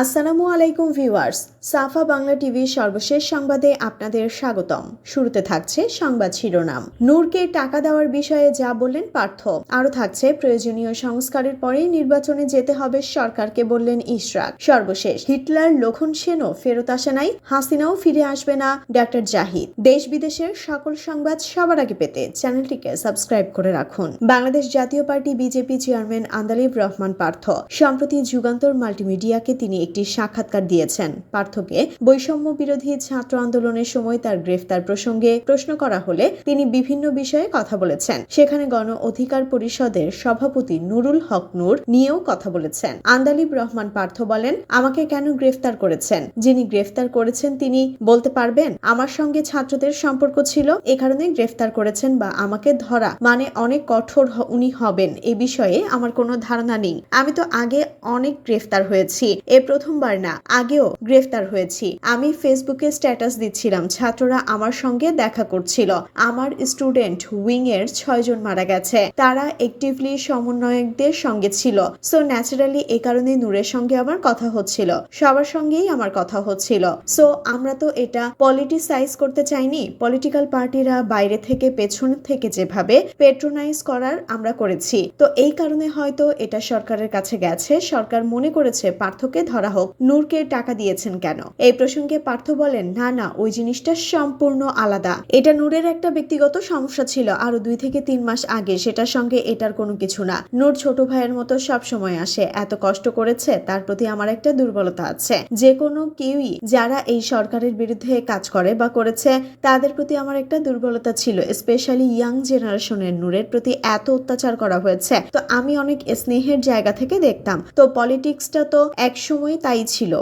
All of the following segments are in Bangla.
আসসালামু আলাইকুম ভিউয়ার্স, সাফা বাংলা টিভির সর্বশেষ সংবাদে আপনাদের স্বাগতম। শুরুতে থাকছে সংবাদ শিরোনাম। নূরকে টাকা দেওয়ার বিষয়ে যা বললেন পার্থ, আরও থাকছে প্রয়োজনীয় সংস্কারের পরেই নির্বাচনে যেতে হবে সরকারকে বললেন ইশরাক। সর্বশেষ, হিটলার লক্ষণ সেনও ফেরত আসে নাই, হাসিনাও ফিরে আসবে না, ডাক্তার জাহিদ। দেশ বিদেশের সকল সংবাদ সবার আগে পেতে চ্যানেলটিকে সাবস্ক্রাইব করে রাখুন। Bangladesh Jatiya party BJP chairman Andaleeb Rahman Partha, সম্প্রতি যুগান্তর মাল্টিমিডিয়াকে তিনি একটি সাক্ষাৎকার দিয়েছেন। পার্থকে বৈষম্য বিরোধী ছাত্র আন্দোলনের সময় তার গ্রেফতার প্রসঙ্গে প্রশ্ন করা হলে তিনি বিভিন্ন বিষয়ে কথা বলেছেন। সেখানে গণ অধিকার পরিষদের সভাপতি নুরুল হক নূর নিয়েও কথা বলেছেন। আন্দালিব রহমান পার্থ বলেন, আমাকে কেন গ্রেফতার করেছেন? যিনি গ্রেফতার করেছেন তিনি বলতে পারবেন? আমার সঙ্গে ছাত্রদের সম্পর্ক ছিল, এ কারণে গ্রেফতার করেছেন বা আমাকে ধরা। মানে অনেক কঠোর উনি হবেন। এ বিষয়ে আমার কোনো ধারণা নেই। আমি তো আগে অনেক গ্রেফতার হয়েছি। এ প্রথমবার না, আগেও গ্রেফতার হয়েছি। আমি ফেসবুকে স্ট্যাটাস দিচ্ছিলাম, ছাত্ররা আমার সঙ্গে দেখা করছিল। আমার স্টুডেন্ট উইং এর ছয়জন মারা গেছে। তারা একটিভলি সমন্বয়কদের সঙ্গে ছিল। সো ন্যাচারালি এ কারণে নূরের সঙ্গে আমার কথা হচ্ছিল। সবার সঙ্গেই আমার কথা হচ্ছিল। সো আমরা তো এটা পলিটিসাইজ করতে চাইনি। পলিটিক্যাল পার্টিরা বাইরে থেকে পেছন থেকে যেভাবে পেট্রোনাইজ করার আমরা করেছি। তো এই কারণে হয়তো এটা সরকারের কাছে গেছে। সরকার মনে করেছে পার্থকে ধরা হোক, নূরকে টাকা দিয়েছেন কেন? এই প্রসঙ্গে পার্থ বলেন, না না, ওই জিনিসটা সম্পূর্ণ আলাদা। এটা নূরের একটা ব্যক্তিগত সমস্যা ছিল আরও দুই থেকে তিন মাস আগে। সেটার সঙ্গে এটার কোনো কিছু না। নূর ছোট ভাইয়ের মতো সব সময় আসে। এত কষ্ট করেছে, তার প্রতি আমার একটা দুর্বলতা আছে। যে কোনো কেউই যারা এই সরকারের বিরুদ্ধে কাজ করে বা করেছে, তাদের প্রতি আমার একটা দুর্বলতা ছিল। স্পেশালি ইয়াং জেনারেশনের নূরের প্রতি এত অত্যাচার করা হয়েছে। তো আমি অনেক স্নেহের জায়গা থেকে দেখতাম। তো পলিটিক্সটা তো একসময় তাই ছিল।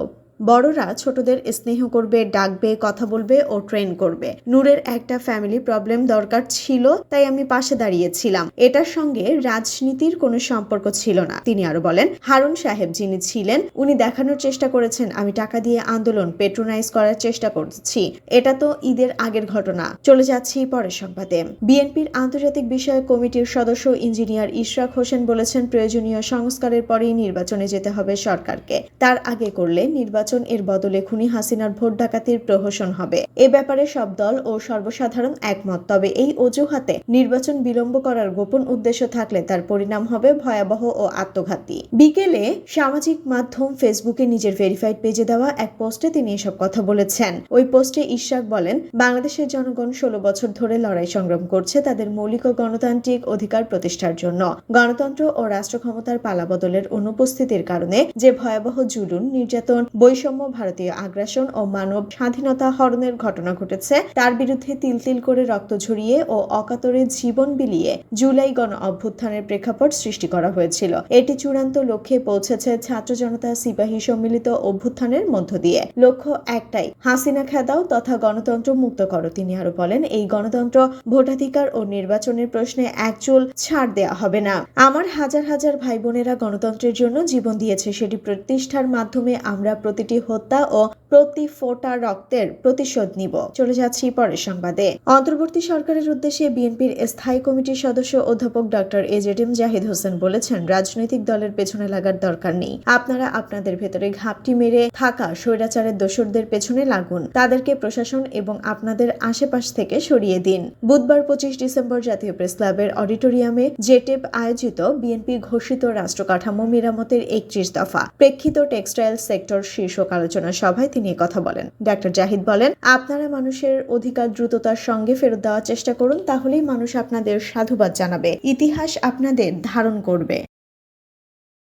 বড়রা ছোটদের স্নেহ করবে, ডাকবে, কথা বলবে ও ট্রেন করবে। নূরের একটা ফ্যামিলি প্রবলেম দরকার ছিল, তাই আমি পাশে দাঁড়িয়েছিলাম। এটার সঙ্গে রাজনীতির কোনো সম্পর্ক ছিল না, তিনি আরও বলেন। হারুন সাহেব যিনি ছিলেন, উনি দেখানোর চেষ্টা করেছেন, আমি টাকা দিয়ে আন্দোলন পেট্রোনাইজ করার চেষ্টা করছি। এটা তো ঈদের আগের ঘটনা। চলে যাচ্ছি পরের সংবাদে। বিএনপির আন্তর্জাতিক বিষয়ক কমিটির সদস্য ইঞ্জিনিয়ার ইশরাক হোসেন বলেছেন, প্রয়োজনীয় সংস্কারের পরেই নির্বাচনে যেতে হবে সরকারকে। তার আগে করলে নির্বাচন এর বদলে খুনি হাসিনার ভোট ডাকাতির প্রহসন হবে। এ ব্যাপারে সব দল ও সর্বসাধারণ একমত। তবে এই অজুহাতে নির্বাচন বিলম্ব করার গোপন উদ্দেশ্য থাকলে তার পরিণাম হবে ভয়াবহ ও আত্মঘাতী। বিকেলে সামাজিক মাধ্যম ফেসবুকে নিজের ভেরিফাইড পেজে দেওয়া এক পোস্টে তিনি এসব কথা বলেছেন। ওই পোস্টে ইশরাক বলেন, বাংলাদেশের জনগণ ষোলো বছর ধরে লড়াই সংগ্রাম করছে তাদের মৌলিক ও গণতান্ত্রিক অধিকার প্রতিষ্ঠার জন্য। গণতন্ত্র ও রাষ্ট্র ক্ষমতার পালাবদলের অনুপস্থিতির কারণে যে ভয়াবহ জুলুন নির্যাতন বৈষম্য, ভারতীয় আগ্রাসন ও মানব স্বাধীনতা হরণের ঘটনা ঘটেছে। তার বিরুদ্ধে তিল তিল করে রক্ত ঝরিয়ে ও অকাতরে জীবন বিলিয়ে জুলাই গণ অভ্যুত্থানের প্রেক্ষাপট সৃষ্টি করা হয়েছিল। এটি চূড়ান্ত লক্ষ্যে পৌঁছেছে ছাত্র জনতা সিপাহী সম্মিলিত অভ্যুত্থানের মধ্য দিয়ে। লক্ষ্য একটাই, হাসিনা খেদাও তথা গণতন্ত্র মুক্ত করো, তিনি আরও বলেন। এই গণতন্ত্র ভোটাধিকার ও নির্বাচনের প্রশ্নে একচুল ছাড় দেয়া হবে না। আমার হাজার হাজার ভাই বোনেরা গণতন্ত্রের জন্য জীবন দিয়েছে, সেটি প্রতিষ্ঠার মাধ্যমে আমরা প্রতিটি হত্যা ও প্রতি ফোটা রক্তের প্রতিশোধ নিব। চলে যাচ্ছি পরের সংবাদে। অন্তর্বর্তী সরকারের উদ্দেশ্যে বিএনপির স্থায়ী কমিটির সদস্য অধ্যাপক ডক্টর এজেডিম জাহিদ হোসেন বলেছেন, রাজনৈতিক দলের পেছনে লাগার দরকার নেই। আপনারা আপনাদের ভেতরে ঘাপটি মেরে থাকা স্বৈরাচারের দোসরদের পেছনে লাগুন। তাদেরকে প্রশাসন এবং আপনাদের আশেপাশ থেকে সরিয়ে দিন। বুধবার পঁচিশ ডিসেম্বর জাতীয় প্রেস ক্লাবের অডিটোরিয়ামে জেটেপ আয়োজিত বিএনপি ঘোষিত রাষ্ট্র কাঠামো মেরামতের একত্রিশ দফা। প্রেক্ষিত টেক্সটাইল সেক্টর শীর্ষক আলোচনা সভায় তিনি কথা বলেন। ডাক্তার জাহিদ বলেন, আপনারা মানুষের অধিকার দ্রুততার সঙ্গে ফেরত দেওয়ার চেষ্টা করুন, তাহলেই মানুষ আপনাদের সাধুবাদ জানাবে, ইতিহাস আপনাদের ধারণ করবে।